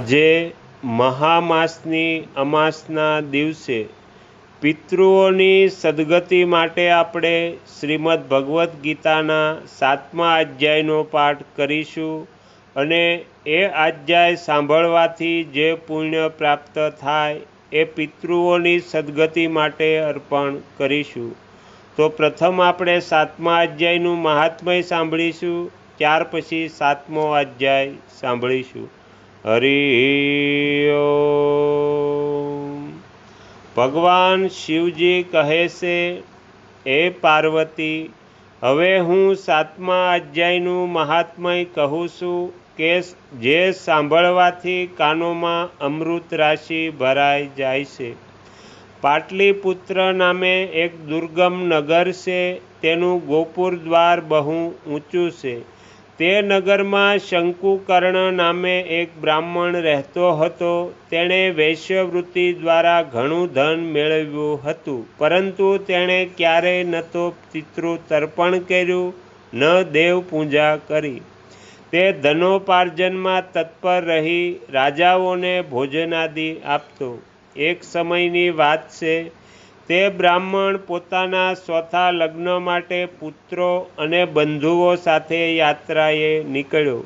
આજે મહામાસની અમાસના દિવસે પિતૃઓની સદગતિ માટે આપણે શ્રીમદ્ ભગવદ્ ગીતાના સાતમા અધ્યાયનો પાઠ કરીશું અને એ અધ્યાય સાંભળવાથી જે પુણ્ય પ્રાપ્ત થાય એ પિતૃઓની સદગતિ માટે અર્પણ કરીશું. તો પ્રથમ આપણે સાતમા અધ્યાયનું મહાત્મય સાંભળીશું, ત્યાર પછી સાતમો અધ્યાય સાંભળીશું. હરિ ભગવાન શિવજી કહે છે એ પાર્વતી, હવે હું સાતમા અધ્યાયનું મહાત્મય કહું છું કે જે સાંભળવાથી કાનોમાં અમૃત રાશિ ભરાઈ જાય છે. પાટલીપુત્ર નામે એક દુર્ગમ નગર છે, તેનું ગોપુર દ્વાર બહુ ઊંચું છે. તે નગરમાં શંકુકર્ણ નામે એક બ્રાહ્મણ રહેતો હતો. તેણે વૈશ્યવૃત્તિ દ્વારા ઘણું ધન મેળવ્યું હતું, પરંતુ તેણે ક્યારેય ન તો પિતૃ તર્પણ કર્યું, ન દેવ પૂજા કરી. તે ધનોપાર્જનમાં તત્પર રહી રાજાઓને ભોજનાદિ આપતો. એક સમયની વાત છે તે બ્રાહ્મણ પોતાના ચોથા લગ્ન માટે પુત્રો અને બંધુઓ સાથે યાત્રાએ નીકળ્યો.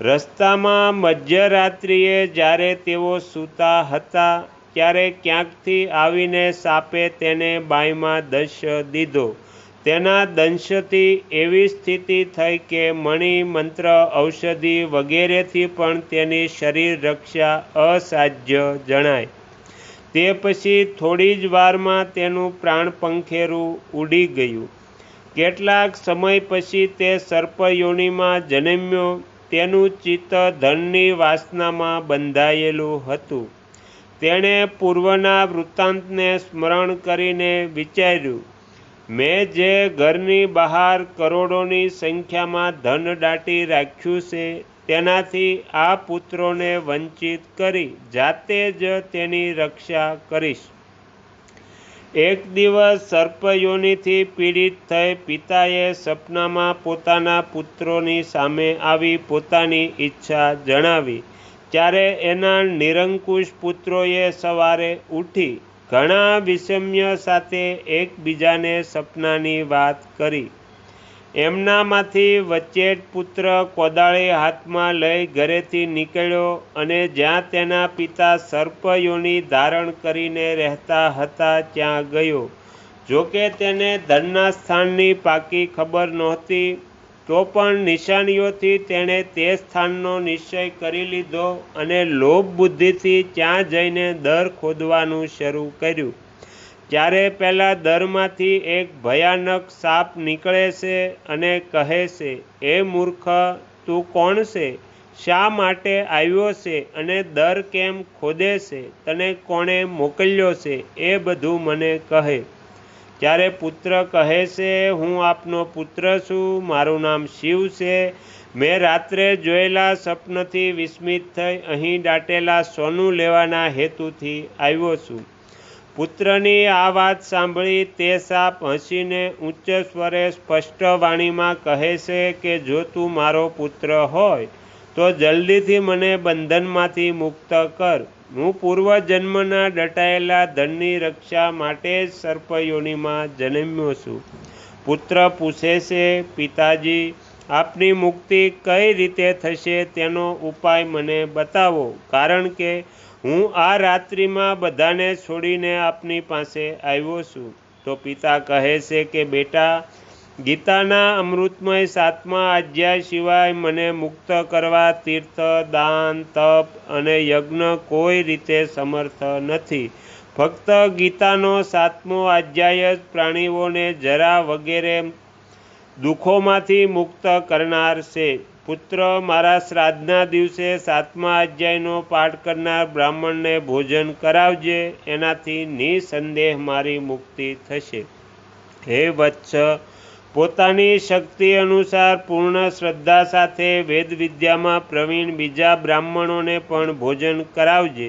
રસ્તામાં મધ્યરાત્રિએ જ્યારે તેઓ સૂતા હતા, ત્યારે ક્યાંકથી આવીને સાપે તેને બાઈમાં દંશ દીધો. તેના દંશથી એવી સ્થિતિ થઈ કે મણિ મંત્ર ઔષધિ વગેરેથી પણ તેની શરીર રક્ષા અસાધ્ય જણાય. તે પછી થોડી જ વારમાં તેનું પ્રાણ પંખેરું ઉડી ગયું. કેટલાક સમય પછી તે સર્પયોનિમાં જન્મ્યો. તેનું ચિત્ત ધનની વાસનામાં બંધાયેલું હતું. તેણે પૂર્વના વૃત્તાંતને સ્મરણ કરીને વિચાર્યું મેં જે ઘરની બહાર કરોડોની સંખ્યામાં ધન દાટી રાખ્યું છે, તેનાથી આ પુત્રોને વંચિત કરી જાતે જ તેની રક્ષા કરીશ. એક દિવસ સર્પયોનીથી પીડિત થઈ પિતાએ સપનામાં પોતાના પુત્રોની સામે આવી પોતાની ઈચ્છા જણાવી. ત્યારે એના નિરંકુશ પુત્રોએ સવારે ઉઠી ઘણા વિષમ્ય સાથે એકબીજાને સપનાની વાત કરી. એમનામાંથી વચ્ચે પુત્ર કોદાળી હાથમાં લઈ ઘરેથી નીકળ્યો અને જ્યાં તેના પિતા સર્પયોની ધારણ કરીને રહેતા હતા ત્યાં ગયો. જોકે તેને ધનના સ્થાનની પાકી ખબર નહોતી. તો પણ નિશાનીઓથી તેણે તે સ્થાનનો નિશ્ચય કરી લીધો અને લોભ બુદ્ધિથી ત્યાં જઈને દર ખોદવાનું શરૂ કર્યું. ત્યારે પહેલાં દરમાંથી એક ભયાનક સાપ નીકળે છે અને કહે છે, એ મૂર્ખ, તું કોણ છે? શા માટે આવ્યો છે? અને દર કેમ ખોદે છે? તને કોણે મોકલ્યો છે? એ બધું મને કહે. ત્યારે પુત્ર કહે છે, હું આપનો પુત્ર છું, મારું નામ શિવ છે. મેં રાત્રે જોયેલા સપનથી વિસ્મિત થઈ અહીં દાટેલા સોનું લેવાના હેતુથી આવ્યો છું. પુત્રની આ વાત સાંભળી તે સાપ હસીને ઉચ્ચ સ્વરે સ્પષ્ટ વાણીમાં કહે છે કે, જો તું મારો પુત્ર હોય, તો જલ્દીથી મને બંધનમાંથી મુક્ત કર. હું પૂર્વજન્મના દટાયેલા ધનની રક્ષા માટે જ સર્પયોનીમાં જન્મ્યો છું. પુત્ર પૂછે છે, પિતાજી, આપની મુક્તિ કઈ રીતે થશે તેનો ઉપાય મને બતાવો, કારણ કે હું આ રાત્રિમાં બધાને છોડીને આપની પાસે આવ્યો છું. તો પિતા કહે છે કે, બેટા ગીતાના અમૃતમય સાતમા અધ્યાય સિવાય મને મુક્ત કરવા તીર્થ, દાન, તપ અને યજ્ઞ કોઈ રીતે સમર્થ નથી. ફક્ત ગીતાનો સાતમો અધ્યાય જ પ્રાણીઓને જરા વગેરે દુઃખોમાંથી મુક્ત કરનાર છે. પુત્ર મારા શ્રાદ્ધના દિવસે સાતમા અધ્યાયનો પાઠ કરનાર બ્રાહ્મણને ભોજન કરાવજે, એનાથી નિસંદેહ મારી મુક્તિ થશે. હે વત્સ પોતાની શક્તિ અનુસાર પૂર્ણ શ્રદ્ધા સાથે વેદ વિદ્યામાં પ્રવીણ બીજા બ્રાહ્મણોને પણ ભોજન કરાવજે.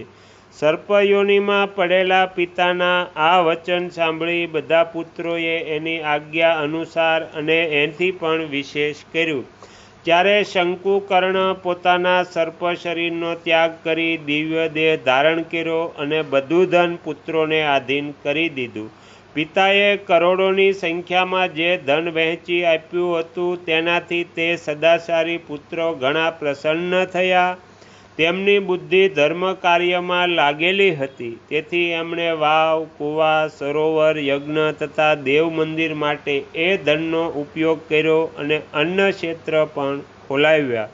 સર્પયોનીમાં પડેલા પિતાના આ વચન સાંભળી બધા પુત્રોએ એની આજ્ઞા અનુસાર અને એથી પણ વિશેષ કર્યું. ત્યારે શંકુકર્ણ પોતાના સર્પ શરીરનો ત્યાગ કરી દિવ્ય દેહ ધારણ કર્યો અને બધું ધન પુત્રોને આધીન કરી દીધું. પિતાએ કરોડોની સંખ્યામાં જે ધન વહેંચી આપ્યું હતું તેનાથી તે સદાચારી પુત્રો ઘણા પ્રસન્ન થયા. તેમની બુદ્ધિ ધર્મ કાર્યમાં લાગેલી હતી. તેથી એમણે વાવ, કુવા, સરોવર, યજ્ઞ તથા દેવ મંદિર માટે એ ધનનો ઉપયોગ કર્યો અને અન્ન ક્ષેત્ર પણ ખોલાવ્યા.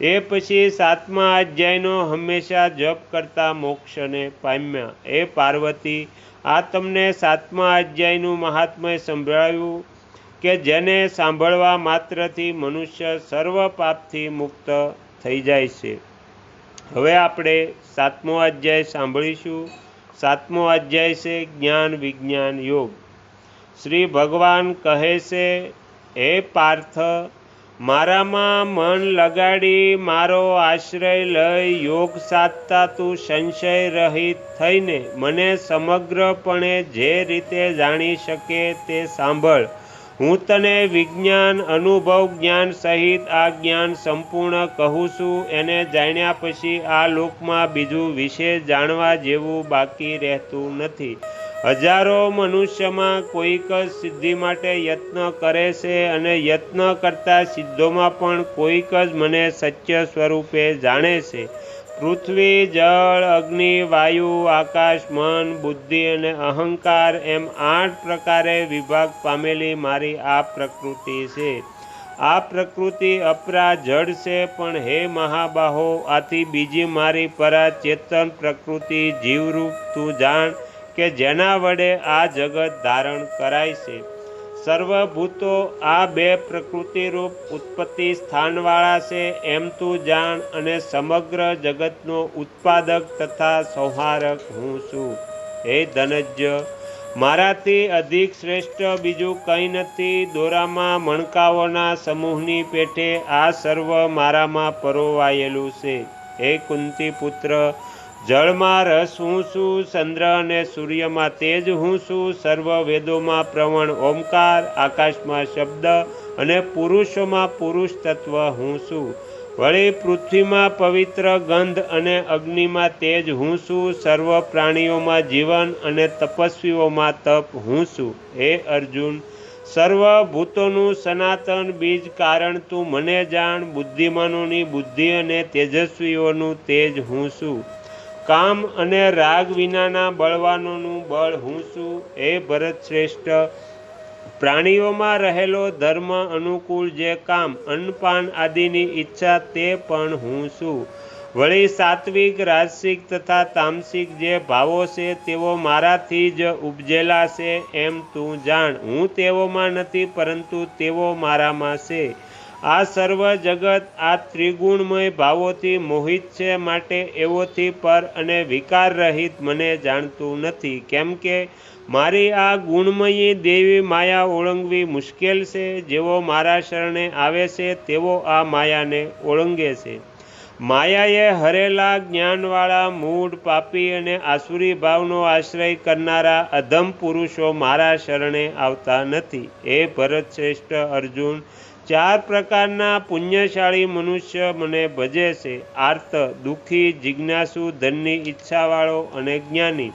એ પછી સાતમા અધ્યાયનો હંમેશા જપ કરતા મોક્ષને પામ્યા. એ પાર્વતી આ તમને સાતમા અધ્યાયનું મહાત્મય સંભળાવ્યું કે જેને સાંભળવા માત્રથી મનુષ્ય સર્વ પાપથી મુક્ત થઈ જાય છે. હવે આપણે સાતમો અધ્યાય સાંભળીશું. સાતમો અધ્યાય છે જ્ઞાન વિજ્ઞાન યોગ. શ્રી ભગવાન કહે છે, હે પાર્થ મારામાં મન લગાડી, મારો આશ્રય લઈ, યોગ સાધતા તું સંશય રહિત થઈને મને સમગ્રપણે જે રીતે જાણી શકે તે સાંભળ. હું તને વિજ્ઞાન, અનુભવ, જ્ઞાન સહિત આ જ્ઞાન સંપૂર્ણ કહું છું. એને જાણ્યા પછી આ લોકમાં બીજું વિશે જાણવા જેવું બાકી રહેતું નથી. હજારો મનુષ્યમાં કોઈક સિદ્ધિ માટે યત્ન કરે છે અને યત્ન કરતા સિદ્ધોમાં પણ કોઈક જ મને સત્ય સ્વરૂપે જાણે છે. પૃથ્વી, જળ, અગ્નિ, વાયુ, આકાશ, મન, બુદ્ધિ અને અહંકાર એમ આઠ પ્રકારે વિભાગ પામેલી મારી આ પ્રકૃતિ છે. આ પ્રકૃતિ અપરા જડ છે પણ હે મહાબાહો, આથી બીજી મારી પરા ચેતન પ્રકૃતિ જીવરૂપ તું જાણ કે જેના વડે આ જગત ધારણ કરાય છે. સર્વભૂતો આ બે પ્રકૃતિરૂપ ઉત્પત્તિ સ્થાનવાળા છે, એમ તું જાણ અને સમગ્ર જગતનો ઉત્પાદક તથા સંહારક હું છું. હે ધનજ્ય, મારાથી અધિક શ્રેષ્ઠ બીજું કંઈ નથી. દોરામાં મણકાઓના સમૂહની પેઠે આ સર્વ મારામાં પરોવાયેલું છે. હે કુંતી પુત્ર જળમાં રસ હું છું, ચંદ્ર અને સૂર્યમાં તેજ હું છું. સર્વ વેદોમાં પ્રવણ ઓમકાર, આકાશમાં શબ્દ અને પુરુષોમાં પુરુષ તત્વ હું છું. વળી પૃથ્વીમાં પવિત્ર ગંધ અને અગ્નિમાં તેજ હું છું. સર્વ પ્રાણીઓમાં જીવન અને તપસ્વીઓમાં તપ હું છું. હે અર્જુન, સર્વ ભૂતોનું સનાતન બીજ કારણ તું મને જાણ. બુદ્ધિમાનોની બુદ્ધિ અને તેજસ્વીઓનું તેજ હું છું. કામ અને રાગ વિનાના બળવાનોનું બળ હું છું. એ ભરત શ્રેષ્ઠ. પ્રાણીઓમાં રહેલો ધર્મ અનુકૂળ જે કામ, અન્નપાન આદિની ઈચ્છા તે પણ હું છું. વળી સાત્વિક, રાજસિક તથા તામસિક જે ભાવો છે તેઓ મારાથી જ ઉપજેલા છે એમ તું જાણ. હું તેઓમાં નથી પરંતુ તેઓ મારામાં છે. આ સર્વ જગત આ ત્રિગુણમય ભાવોથી મોહિત છે માટે એવોથી પર અને વિકાર રહિત મને જાણતું નથી. કેમ કે મારી આ ગુણમયી દેવી માયા ઓળંગવી મુશ્કેલ છે. જેવો મારા શરણે આવે છે તેવો આ માયાને ઓળંગે છે. માયાએ હરેલા જ્ઞાનવાળા મૂળ પાપી અને આસુરી ભાવનો આશ્રય કરનારા અધમ પુરુષો મારા શરણે આવતા નથી. એ ભરત શ્રેષ્ઠ અર્જુન ચાર પ્રકારના પુણ્યશાળી મનુષ્ય મને ભજે છે. આર્ત, દુઃખી, જિજ્ઞાસુ, ધનની ઈચ્છાવાળો અને જ્ઞાની.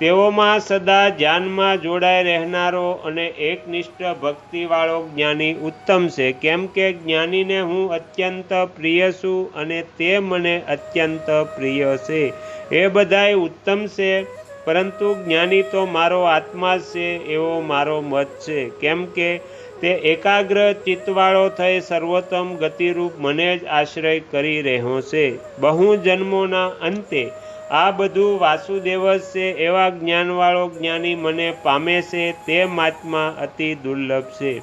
તેઓમાં સદા ધ્યાનમાં જોડાઈ રહેનારો અને એકનિષ્ઠ ભક્તિવાળો જ્ઞાની ઉત્તમ છે. કેમ કે જ્ઞાનીને હું અત્યંત પ્રિય છું અને તે મને અત્યંત પ્રિય છે. એ બધાય ઉત્તમ છે. પરંતુ જ્ઞાની તો મારો આત્મા છે, એવો મારો મત છે. કેમ કે તે એકાગ્ર ચિત્તવાળો થઈ સર્વોત્તમ ગતિરૂપ મને જ આશ્રય કરી રહ્યો છે. બહુ જન્મોના અંતે આ બધું વાસુદેવ છે, એવા જ્ઞાનવાળો જ્ઞાની મને પામે છે, તે મહાત્મા અતિ દુર્લભ છે.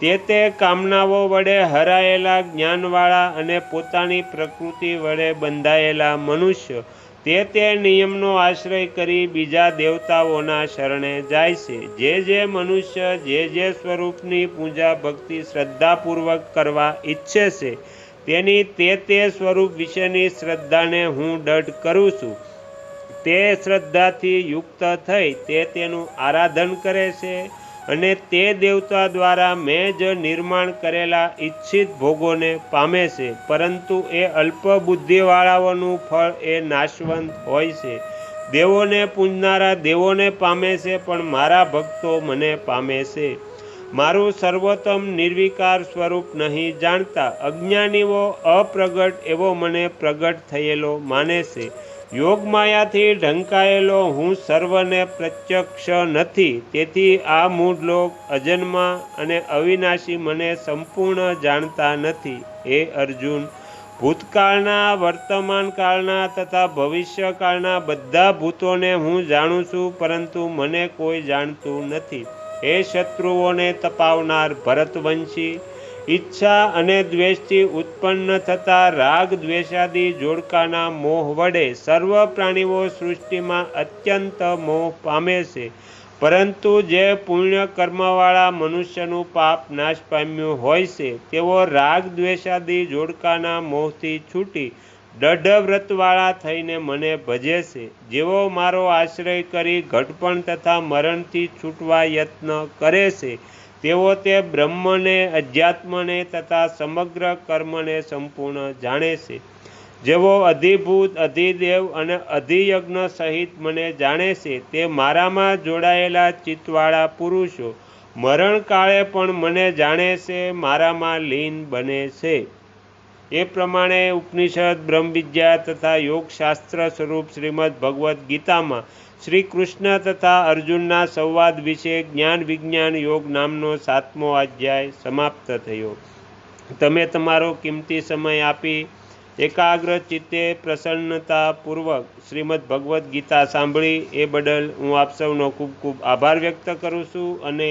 તે તે કામનાઓ વડે હરાયેલા જ્ઞાનવાળા અને પોતાની પ્રકૃતિ વડે બંધાયેલા મનુષ્ય તે તે નિયમનો આશ્રય કરી બીજા દેવતાઓના શરણે જાય છે. જે જે મનુષ્ય, જે જે સ્વરૂપની પૂજા ભક્તિ શ્રદ્ધાપૂર્વક કરવા ઈચ્છે છે, તેની તે તે સ્વરૂપ વિશેની શ્રદ્ધાને હું દઢ કરું છું. તે શ્રદ્ધાથી યુક્ત થઈ તે તેનું આરાધન કરે છે. અને તે દેવતા દ્વારા મેં જ નિર્માણ કરેલા ઈચ્છિત ભોગોને પામે છે, પરંતુ એ અલ્પ બુદ્ધિવાળાઓનું ફળ એ નાશવંત હોય છે. દેવોને પૂજનારા દેવોને પામે છે, પણ મારા ભક્તો મને પામે છે. મારું સર્વોત્તમ નિર્વિકાર સ્વરૂપ નહીં જાણતા અજ્ઞાનીઓ અપ્રગટ એવો મને પ્રગટ થયેલો માને છે. યોગમાયાથી ઢંકાયેલો હું સર્વને પ્રત્યક્ષ નથી. તેથી આ મૂળ લોક અજન્મા અને અવિનાશી મને સંપૂર્ણ જાણતા નથી. હે અર્જુન, ભૂતકાળના, વર્તમાનકાળના તથા ભવિષ્યકાળના બધા ભૂતોને હું જાણું છું, પરંતુ મને કોઈ જાણતું નથી. હે શત્રુઓને તપાવનાર ભરતવંશી ઈચ્છા અને દ્વેષથી ઉત્પન્ન થતા રાગ દ્વેષાદી જોડકાના મોહ વડે સર્વ પ્રાણીઓ સૃષ્ટિમાં અત્યંત મોહ પામે છે. પરંતુ જે પુણ્ય કર્મવાળા મનુષ્યનું પાપ નાશ પામ્યું હોય છે, તેઓ રાગ દ્વેષાદી જોડકાના મોહથી છૂટી દઢવ્રતવાળા થઈને મને ભજે છે. જેવો મારો આશ્રય કરી ઘટપણ તથા મરણથી છૂટવા યત્ન કરે છે તેઓ તે બ્રહ્મને, અધ્યાત્મને તથા સમગ્ર કર્મને સંપૂર્ણ જાણે છે. જેવો અધિભૂત, અધિદેવ અને અધિયજ્ઞ સહિત મને જાણે છે, તે મારામાં જોડાયેલા ચિત્તવાળા પુરુષો. મરણકાળે પણ મને જાણે છે, મારામાં લીન બને છે. એ પ્રમાણે ઉપનિષદ, બ્રહ્મવિદ્યા તથા યોગશાસ્ત્ર સ્વરૂપ શ્રીમદ ભગવદ્ ગીતામાં શ્રી કૃષ્ણ તથા અર્જુનના સંવાદ વિશે જ્ઞાન વિજ્ઞાન યોગ નામનો સાતમો અધ્યાય સમાપ્ત થયો. તમે તમારો કિંમતી સમય આપી એકાગ્ર ચિત્તે પ્રસન્નતાપૂર્વક શ્રીમદ ભગવદ્ ગીતા સાંભળી એ બદલ હું આપ સૌનો ખૂબ ખૂબ આભાર વ્યક્ત કરું છું અને